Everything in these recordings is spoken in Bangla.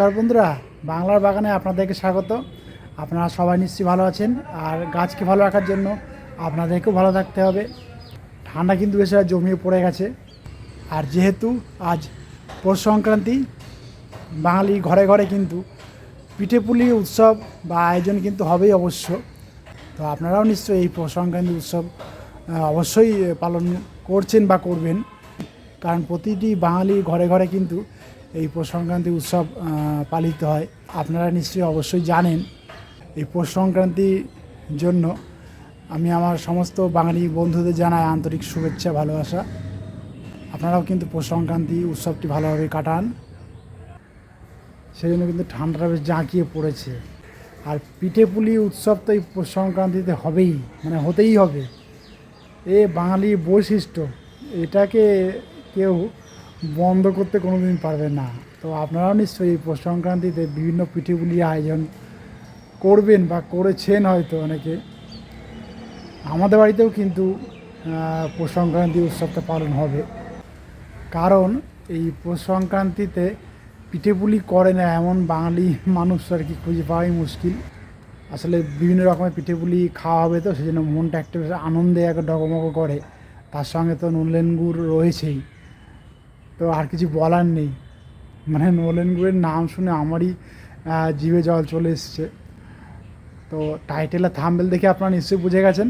নমস্কার বন্ধুরা, বাংলার বাগানে আপনাদেরকে স্বাগত। আপনারা সবাই নিশ্চয়ই ভালো আছেন, আর গাছকে ভালো রাখার জন্য আপনাদেরকেও ভালো থাকতে হবে। ঠান্ডা কিন্তু বেশি জমিয়ে পড়ে গেছে। আর যেহেতু আজ পৌষ সংক্রান্তি, বাঙালি ঘরে ঘরে কিন্তু পিঠেপুলি উৎসব বা আয়োজন কিন্তু হবেই অবশ্য। তো আপনারাও নিশ্চয়ই এই পৌষ সংক্রান্তি উৎসব অবশ্যই পালন করছেন বা করবেন। কারণ প্রতিটি বাঙালি ঘরে ঘরে কিন্তু এই পৌষ সংক্রান্তি উৎসব পালিত হয়। আপনারা নিশ্চয়ই অবশ্যই জানেন এই পৌষ সংক্রান্তির জন্য আমি আমার সমস্ত বাঙালি বন্ধুদের জানাই আন্তরিক শুভেচ্ছা, ভালোবাসা। আপনারাও কিন্তু পৌষ সংক্রান্তি উৎসবটি ভালোভাবে কাটান। সেই জন্য কিন্তু ঠান্ডাটা বেশ জাঁকিয়ে পড়েছে। আর পিঠে পুলি উৎসব তো এই পৌষ সংক্রান্তিতে হবেই মানে হতেই হবে। এ বাঙালি বৈশিষ্ট্য, এটাকে কেউ বন্ধ করতে কোনো দিন পারবে না। তো আপনারাও নিশ্চয়ই পৌষ সংক্রান্তিতে বিভিন্ন পিঠেপুলি আয়োজন করবেন বা করেছেন হয়তো অনেকে। আমাদের বাড়িতেও কিন্তু পৌষ সংক্রান্তি উৎসবটা পালন হবে। কারণ এই পৌষ সংক্রান্তিতে পিঠেপুলি করে না এমন বাঙালি মানুষ আর কি খুঁজে পাওয়াই মুশকিল। আসলে বিভিন্ন রকমের পিঠেপুলি খাওয়া হবে তো সেই জন্য মনটা একটা আনন্দে একটা ডগমগ করে। তার সঙ্গে তো নলেন গুড় রয়েছেই। তো আর কিছু বলার নেই। মানে নলেন গুড়ের নাম শুনে আমারই জিভে জল চলে এসছে। তো টাইটেল আর থাম্বেল দেখে আপনারা নিশ্চয়ই বুঝে গেছেন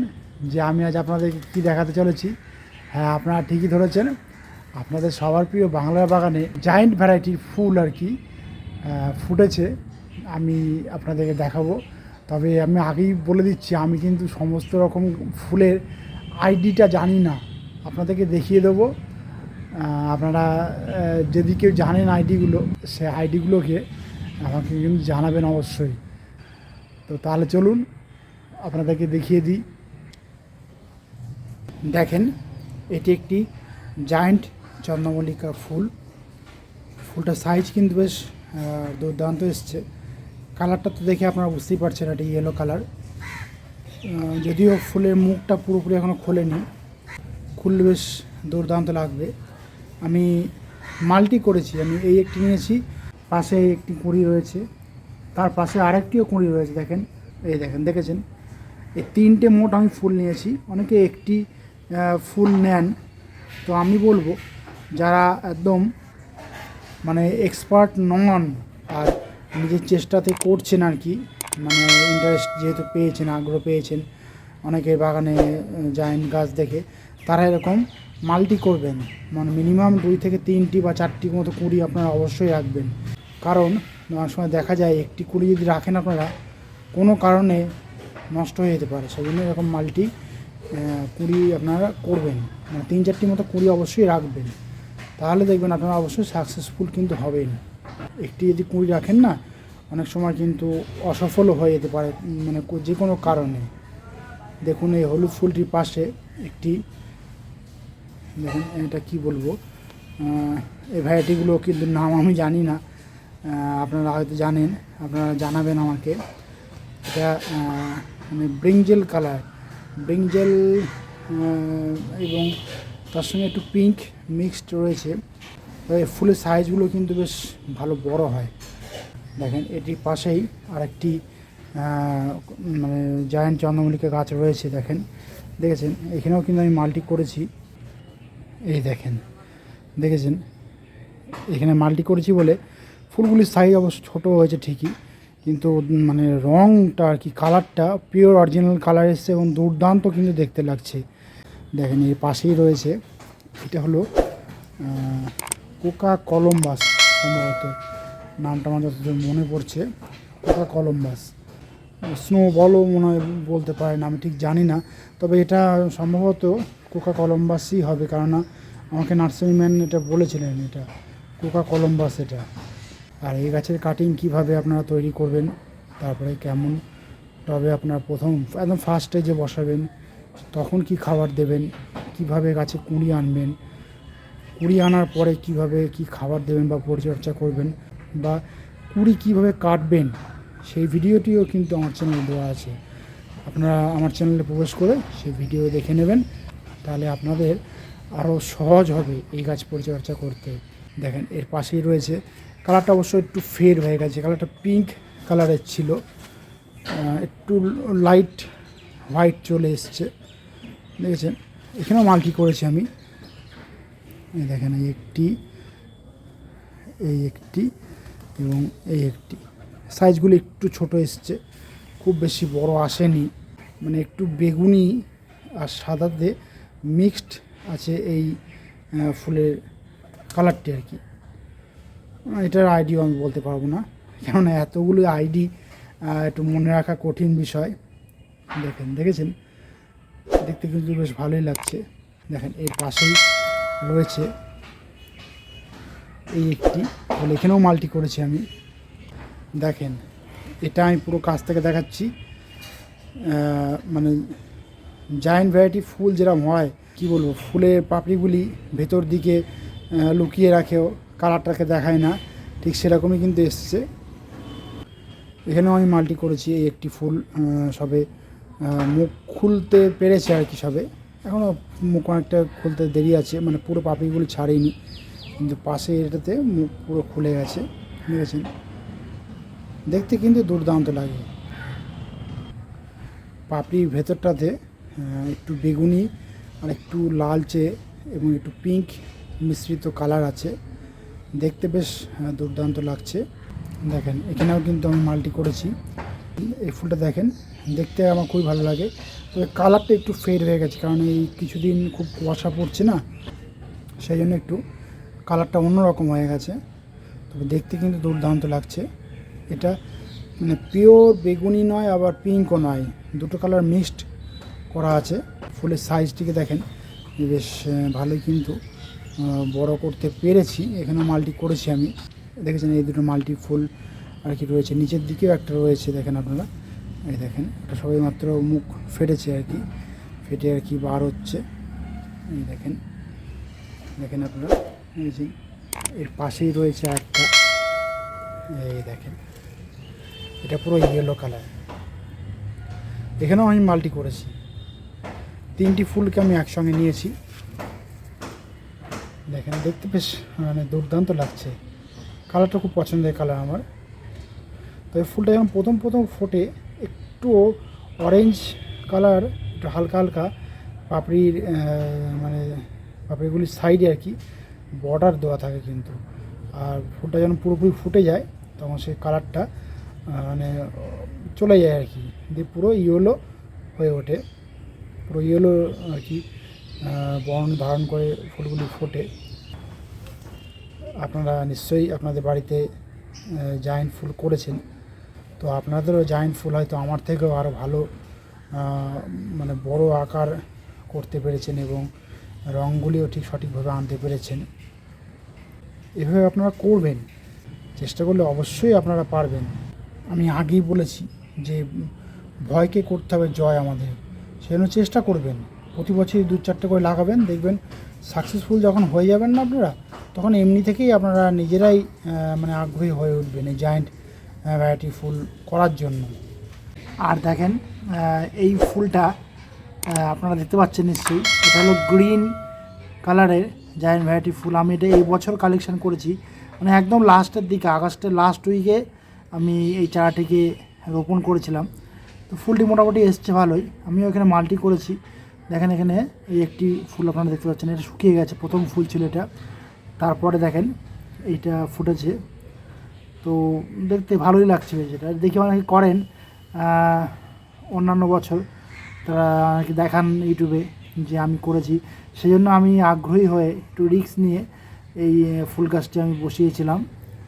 যে আমি আজ আপনাদেরকে কী দেখাতে চলেছি। হ্যাঁ আপনারা ঠিকই ধরেছেন। আপনাদের সবার প্রিয় বাংলার বাগানে জায়েন্ট ভ্যারাইটির ফুল আর কি ফুটেছে। আমি আপনাদেরকে দেখাবো। তবে আমি আগেই বলে দিচ্ছি, আমি কিন্তু সমস্ত রকম ফুলের আইডিটা জানি না। আপনাদেরকে দেখিয়ে দেবো। আপনারা যদি কেউ জানেন আইডিগুলো, সে আইডিগুলোকে আমাকে কিন্তু জানাবেন অবশ্যই। তো তাহলে চলুন, আপনাদেরকে দেখিয়ে দিই। দেখেন, এটি একটি জায়েন্ট চন্দ্রমল্লিকা ফুল। ফুলটার সাইজ কিন্তু বেশ দুর্দান্ত এসছে। কালারটা তো দেখে আপনারা বুঝতেই পারছেন, এটি ইয়েলো কালার যদিও ফুলের মুখটা পুরোপুরি এখনও খোলেনি। খুললে বেশ দুর্দান্ত লাগবে। আমি মাল্টি করেছি, আমি এই একটি নিয়েছি, পাশে একটি কুঁড়ি রয়েছে, তার পাশে আরেকটিও কুঁড়ি রয়েছে, দেখেন, এই দেখেন, দেখেছেন? এই তিনটে মোট আমি ফুল নিয়েছি, অনেকে একটি ফুল নেন। তো আমি বলব, যারা একদম মানে এক্সপার্ট নন আর নিজের চেষ্টাতে করছেন আর কি মানে ইন্টারেস্ট যেহেতু পেয়েছেন, আগ্রহ পেয়েছেন, অনেকে বাগানে জায়েন্ট গাছ দেখে, তারা এরকম মাল্টি করবেন। মানে মিনিমাম দুই থেকে তিনটি বা চারটি মতো কুড়ি আপনারা অবশ্যই রাখবেন। কারণ, অনেক সময় দেখা যায় একটি কুড়ি যদি রাখেন আপনারা, কোনো কারণে নষ্ট হয়ে যেতে পারে। সেই জন্য এরকম মাল্টি কুড়ি আপনারা করবেন। মানে তিন চারটি মতো কুড়ি অবশ্যই রাখবেন। তাহলে দেখবেন আপনারা অবশ্যই সাকসেসফুল কিন্তু হবেন। একটি যদি কুড়ি রাখেন না, অনেক সময় কিন্তু অসফলও হয়ে যেতে পারে মানে যে কোনো কারণে। দেখুন এই হলুদ ফুলটির পাশে একটি দেখুন, এটা কি বলব? এই ভ্যারাইটিগুলো কিন্তু নাম আমি জানি না। আপনারা হয়তো জানেন, আপনারা জানাবেন আমাকে। এটা মানে ব্রিঞ্জেল কালার। ব্রিঞ্জেল এবং তার সঙ্গে একটু পিঙ্ক মিক্সড রয়েছে। তবে ফুলের সাইজগুলো কিন্তু বেশ ভালো বড় হয়। দেখেন, এটির পাশেই আরেকটি মানে জায়ান্ট চন্দ্রমল্লিকা গাছ রয়েছে, দেখেন। দেখেছেন? এখানেও কিন্তু আমি মাল্টি করেছি। এই দেখেন, দেখেছেন? এখানে মাল্টি করেছি বলে ফুলগুলির সাইজ অবশ্য ছোটো হয়েছে ঠিকই, কিন্তু মানে রঙটা আর কি কালারটা পিওর অরিজিনাল কালার এসছে এবং দুর্দান্ত কিন্তু দেখতে লাগছে। দেখেন, এর পাশেই রয়েছে, এটা হলো কোকা কলম্বাস সম্ভবত। নামটা আমার যতদূর মনে পড়ছে, কোকা কলম্বাস। স্নো বলও মনে হয় বলতে পারেন, আমি ঠিক জানি না, তবে এটা সম্ভবত কোকা কলম্বাসই হবে কারণ আমাকে নার্সারি ম্যান এটা বলেছিলেন এটা কোকা কলম্বাস এটা। আর এই গাছের কাটিং কীভাবে আপনারা তৈরি করবেন, তারপরে কেমন, তবে আপনার প্রথম, একদম ফার্স্টে যে বসাবেন, তখন কি খাবার দেবেন, কীভাবে গাছে কুঁড়ি আনবেন, কুড়ি আনার পরে কীভাবে কি খাবার দেবেন বা পরিচর্যা করবেন, বা কুড়ি কীভাবে কাটবেন, সেই ভিডিওটিও কিন্তু আমার চ্যানেলে দেওয়া আছে। আপনারা আমার চ্যানেলে প্রবেশ করে সেই ভিডিও দেখে নেবেন। তাহলে আপনাদের আরও সহজ হবে এই গাছ পরিচর্যা করতে। দেখেন, এর পাশেই রয়েছে কালারটা অবশ্য একটু ফেড হয়ে গেছে, কালারটা পিঙ্ক কালারের ছিল। একটু লাইট হোয়াইট চলে এসছে। দেখেছেন, এখানেও মাল্টি করেছি আমি? দেখেন, এই একটি এই একটি এবং এই একটি। সাইজগুলো একটু ছোট এসছে, খুব বেশি বড় আসেনি। মানে একটু বেগুনি আর সাদাতে মিক্সড আছে এই ফুলের কালারটি আর কি। এটার আইডিও আমি বলতে পারব না, কেননা এতগুলো আইডি একটু মনে রাখা কঠিন বিষয়। দেখেন, দেখেছেন? দেখতে কিন্তু বেশ ভালোই লাগছে। দেখেন, এর পাশেই রয়েছে এই একটি বলে এখানেও মাল্টি করেছি আমি। দেখেন, এটা আমি পুরো কাছ থেকে দেখাচ্ছি। মানে জায়েন্ট ভ্যারাইটি ফুল যেরকম হয়, কি বলব, ফুলের পাপড়িগুলি ভেতর দিকে লুকিয়ে রাখেও, কালারটাকে দেখায় না, ঠিক সেরকমই কিন্তু এসছে। এখানেও আমি মাল্টি করেছি এই একটি ফুল সবে মুখ খুলতে পেরেছে আর কি সবে। এখনও মুখ অনেকটা খুলতে দেরি আছে মানে পুরো পাপড়িগুলি ছাড়েনি, কিন্তু পাশে এটাতে মুখ পুরো খুলে গেছে বুঝেছেন দেখতে কিন্তু দুর্দান্ত লাগে। পাপড়ির ভেতরটাতে একটু বেগুনি আর একটু লালচে এবং একটু পিঙ্ক মিশ্রিত কালার আছে। দেখতে বেশ দুর্দান্ত লাগছে। দেখেন, এখানেও কিন্তু আমি মাল্টি করেছি। এই ফুলটা দেখেন, দেখতে আমার খুবই ভালো লাগে। তবে কালারটা একটু ফেড হয়ে গেছে, কারণ এই কিছুদিন খুব কুয়াশা পড়ছে না, সেই জন্য একটু কালারটা অন্যরকম হয়ে গেছে। তবে দেখতে কিন্তু দুর্দান্ত লাগছে। এটা মানে পিওর বেগুনি নয়, আবার পিঙ্কও নয়। দুটো কালার মিক্সড করা আছে। ফুলের সাইজটিকে দেখেন। বেশ ভালোই কিন্তু বড় করতে পেরেছি। এখানে মাল্টি করেছি আমি। দেখেছেন এই দুটো মাল্টি ফুল আর কি রয়েছে। নিচের দিকেও একটা রয়েছে, দেখেন আপনারা। এই দেখেন, এটা সবাই মাত্র মুখ ফেটেছে আর কি। ফেটে আর কি বার হচ্ছে। এই দেখেন দেখেন আপনারা। এই যে, এর পাশেই রয়েছে একটা এই দেখেন, এটা পুরো ইয়েলো কালার এখানেও আমি মাল্টি করেছি। তিনটি ফুলকে আমি একসঙ্গে নিয়েছি। দেখেন, দেখতে বেশ মানে দুর্দান্ত লাগছে। কালারটা খুব পছন্দের কালার আমার। তবে ফুলটা যখন প্রথম প্রথম ফোটে, একটু অরেঞ্জ কালার, একটু হালকা হালকা, পাপড়ির মানে পাপড়িগুলির সাইডে আর কি বর্ডার দেওয়া থাকে কিন্তু। আর ফুলটা যখন পুরোপুরি ফুটে যায়, তখন সেই কালারটা মানে চলে যায় আর কি। দিয়ে পুরো ইয়েলো হয়ে ওঠে। পুরো ইয়েলো আর কি বর্ণ ধারণ করে ফুলগুলি ফোটে। আপনারা নিশ্চয়ই আপনাদের বাড়িতে জায়েন্ট ফুল করেছেন। তো আপনাদেরও জায়েন্ট ফুল হয়তো আমার থেকেও আরও ভালো মানে বড় আকার করতে পেরেছেন এবং রঙগুলিও ঠিক সঠিকভাবে আনতে পেরেছেন। এভাবে আপনারা করবেন, চেষ্টা করলে অবশ্যই আপনারা পারবেন। আমি আগেই বলেছি যে ভয়কে করতে হবে, জয় আমাদের। সেজন্য চেষ্টা করবেন। প্রতি বছরই দু চারটে করে লাগাবেন, দেখবেন সাকসেসফুল যখন হয়ে যাবেন না আপনারা, তখন এমনি থেকেই আপনারা নিজেরাই মানে আগ্রহী হয়ে উঠবেন এই জায়েন্ট ভ্যারাইটি ফুল করার জন্য। আর দেখেন এই ফুলটা আপনারা দেখতে পাচ্ছেন নিশ্চয়ই, এটা হলো গ্রিন কালারের জায়েন্ট ভ্যারাইটি ফুল। আমি এটা এই বছর কালেকশন করেছি মানে একদম লাস্টের দিকে, আগস্টের লাস্ট উইকে আমি এই চারাটিকে রোপণ করেছিলাম। তো ফুলটি মোটামুটি এসছে ভালোই। আমিও এখানে মাল্টি করেছি। দেখেন এখানে এই একটি ফুল আপনারা দেখতে পাচ্ছেন, এটা শুকিয়ে গেছে, প্রথম ফুল ছিল এটা। তারপরে দেখেন এইটা ফুটেছে। তো দেখতে ভালোই লাগছে এটা দেখি অনেকে করেন অন্যান্য বছর তারা অনেকে দেখান ইউটিউবে যে আমি করেছি। সেই জন্য আমি আগ্রহী হয়ে একটু রিস্ক নিয়ে এই ফুল গাছটি আমি বসিয়েছিলাম।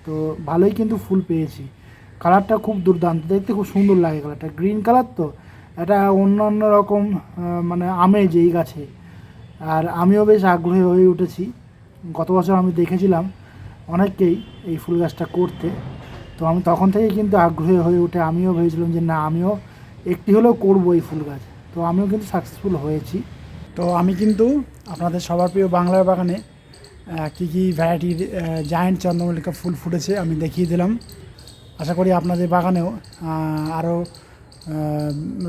তো ভালোই কিন্তু ফুল পেয়েছি। কালারটা খুব দুর্দান্ত, দেখতে খুব সুন্দর লাগে কালারটা। গ্রিন কালার তো, এটা অন্য অন্য রকম মানে আমেজ এই গাছে। আর আমিও বেশ আগ্রহী হয়ে উঠেছি। গত বছর আমি দেখেছিলাম অনেককেই এই ফুল গাছটা করতে। তো আমি তখন থেকে কিন্তু আগ্রহী হয়ে উঠে আমিও ভেবেছিলাম যে না, আমিও একটি হলেও করব এই ফুল গাছ। তো আমিও কিন্তু সাকসেসফুল হয়েছি। তো আমি কিন্তু আপনাদের সবার প্রিয় বাংলার বাগানে কী কী ভ্যারাইটির জায়েন্ট চন্দ্রমল্লিকা ফুল ফুটেছে আমি দেখিয়ে দিলাম। আশা করি আপনাদের বাগানেও আরও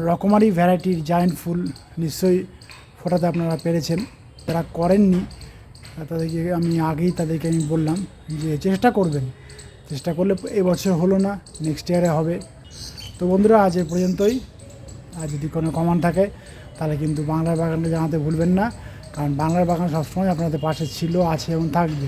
রকমারি ভ্যারাইটির জায়েন্ট ফুল নিশ্চয়ই ফোটাতে আপনারা পেরেছেন। যারা করেননি, তাদেরকে আমি আগেই তাদেরকে আমি বললাম যে চেষ্টা করবেন। চেষ্টা করলে এবছর হলো না নেক্সট ইয়ারে হবে। তো বন্ধুরা, আজ এ পর্যন্তই। আর যদি কোনো কমান থাকে, তাহলে কিন্তু বাংলার বাগানটা জানাতে ভুলবেন না। কারণ বাংলার বাগান সবসময় আপনাদের পাশে ছিল, আছে এবং থাকবে।